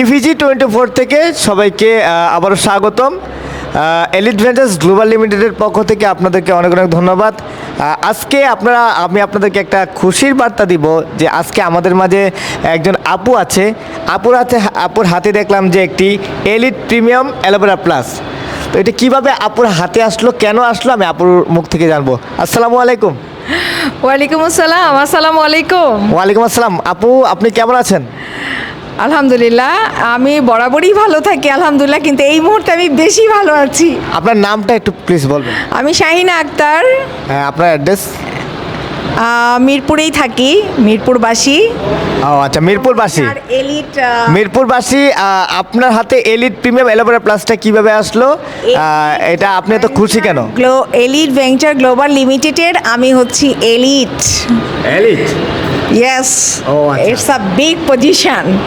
ইভিজি twenty four থেকে সবাইকে আবারও স্বাগতম। এলিট ভেঞ্চার্স গ্লোবাল লিমিটেডের পক্ষ থেকে আপনাদেরকে অনেক অনেক ধন্যবাদ। আজকে আপনারা আমি আপনাদেরকে একটা খুশির বার্তা দিব যে আজকে আমাদের মাঝে একজন আপু আছে। আপুর হাতে আপুর হাতে দেখলাম যে একটি এলিট প্রিমিয়াম অ্যালোভেরা প্লাস তো এটা কীভাবে আপুর হাতে আসলো কেন আসলো আমি আপুর মুখ থেকে জানব। আসসালামু আলাইকুম। ওয়ালাইকুম আসসালাম আসসালামু আলাইকুম। ওয়ালাইকুম আসসালাম। আপু আপনি কেমন আছেন? আলহামদুলিল্লাহ আমি বরাবরই ভালো থাকি আলহামদুলিল্লাহ কিন্তু এই মুহূর্তে আমি বেশি ভালো আছি। আপনার নামটা একটু প্লিজ বলবেন। আমি শাহিনা আক্তার। হ্যাঁ আপনার অ্যাড্রেস মিরপুরেই থাকি মিরপুরবাসী। ও আচ্ছা মিরপুরবাসী। আর এলিট মিরপুরবাসী আপনার হাতে এলিট প্রিমিয়াম অ্যালোভেরা প্লাসটা কীভাবে আসলো? এটা আপনি এত খুশি কেন? গ্লো এলিট ভেঞ্চার গ্লোবাল লিমিটেডের আমি হচ্ছি এলিট এলিট ইয়েস ও। ইটস আ বিগ পজিশন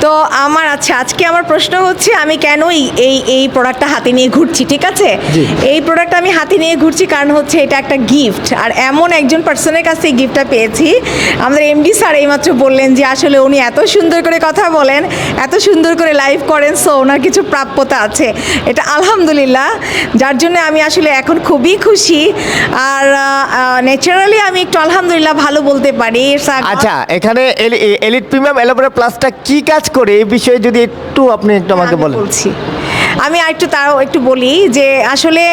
তো আমার আচ্ছা আজকে আমার প্রশ্ন হচ্ছে আমি কেন এই- এই এই প্রোডাক্টটা হাতে নিয়ে ঘুরছি ঠিক আছে? এই প্রোডাক্টটা আমি হাতে নিয়ে ঘুরছি কারণ হচ্ছে এটা একটা গিফট আর এমন একজন পার্সনের কাছ থেকে গিফটটা পেয়েছি। আমাদের এমডি স্যার এইমাত্র বললেন যে আসলে উনি এত সুন্দর করে কথা বলেন এত সুন্দর করে লাইভ করেন সো ওনার কিছু প্রাপ্যতা আছে। এটা আলহামদুলিল্লাহ যার জন্য আমি আসলে এখন খুবই খুশি। আর ন্যাচারালি আমি একটু আলহামদুলিল্লাহ ভালো বলতে পারি। It's আচ্ছা এখানে এলিট প্রিমিয়াম অ্যালোভেরা প্লাসটা কি কাজ করে? এই বিষয়ে যদি একটু আপনি একটু আমাকে বলেন। বলছি আমি আর একটু তাও একটু বলি যে আসলে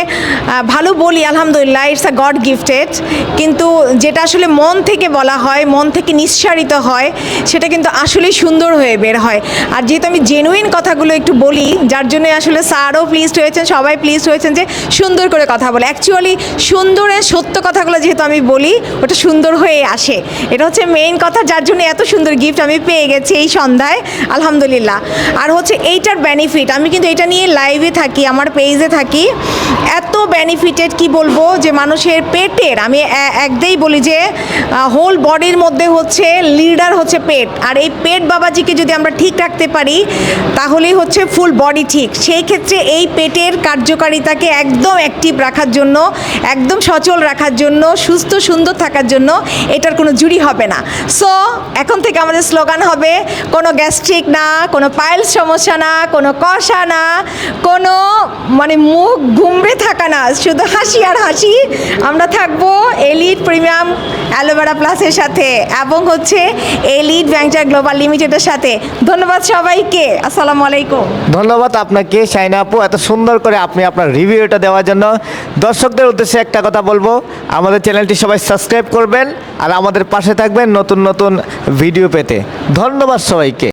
ভালো বলি, আলহামদুলিল্লাহ ইটস আ গড গিফটেড কিন্তু যেটা আসলে মন থেকে বলা হয়, মন থেকে নিঃসারিত হয়, সেটা কিন্তু আসলেই সুন্দর হয়ে বের হয়। আর যেহেতু আমি জেনুইন কথাগুলো একটু বলি, যার জন্য আসলে স্যারও প্লিজড হয়েছেন, সবাই প্লিজড হয়েছেন যে সুন্দর করে কথা বলে। অ্যাকচুয়ালি সুন্দরের সত্য কথাগুলো যেহেতু আমি বলি, ওটা সুন্দর হয়ে আসে। এটা হচ্ছে মেইন কথা, যার জন্য এত সুন্দর গিফট আমি পেয়ে গেছি এই সন্ধ্যায়, আলহামদুলিল্লাহ। আর হচ্ছে এইটার বেনিফিট আমি কিন্তু এটা নিয়ে লাইভে থাকি আমার পেজে থাকি। এত বেনিফিটেড কি বলব যে মানুষের পেটের, আমি একদেই বলি যে হোল বডির মধ্যে হচ্ছে লিডার হচ্ছে পেট। আর এই পেট বাবাজিকে যদি আমরা ঠিক রাখতে পারি, তাহলেই হচ্ছে ফুল বডি ঠিক। সেই ক্ষেত্রে এই পেটের কার্যকারিতাকে একদম অ্যাক্টিভ রাখার জন্য, একদম সচল রাখার জন্য, সুস্থ, সুন্দর থাকার জন্য এটার কোনো জুড়ি হবে না। সো এখন থেকে আমাদের স্লোগান হবে, কোনো গ্যাস্ট্রিক না, কোনো পাইলস সমস্যা না, কোনো কষা না, কোনো মানে মুখ ঘুমড়ে থাকা না, শুধু হাসি আর হাসি। আমরা থাকব এলিট প্রিমিয়াম অ্যালোভেরা প্লাসের সাথে এবং হচ্ছে এলিট ভ্যাংচার গ্লোবাল লিমিটেডের সাথে। ধন্যবাদ সবাইকে, আসসালামু আলাইকুম। ধন্যবাদ আপনাকে, শাইনা আপু, এত সুন্দর করে আপনি আপনার রিভিউটা দেওয়ার জন্য। দর্শকদের উদ্দেশ্যে একটা কথা বলব, আমাদের চ্যানেলটি সবাই সাবস্ক্রাইব করবেন আর আমাদের পাশে থাকবেন নতুন নতুন ভিডিও পেতে। ধন্যবাদ সবাইকে।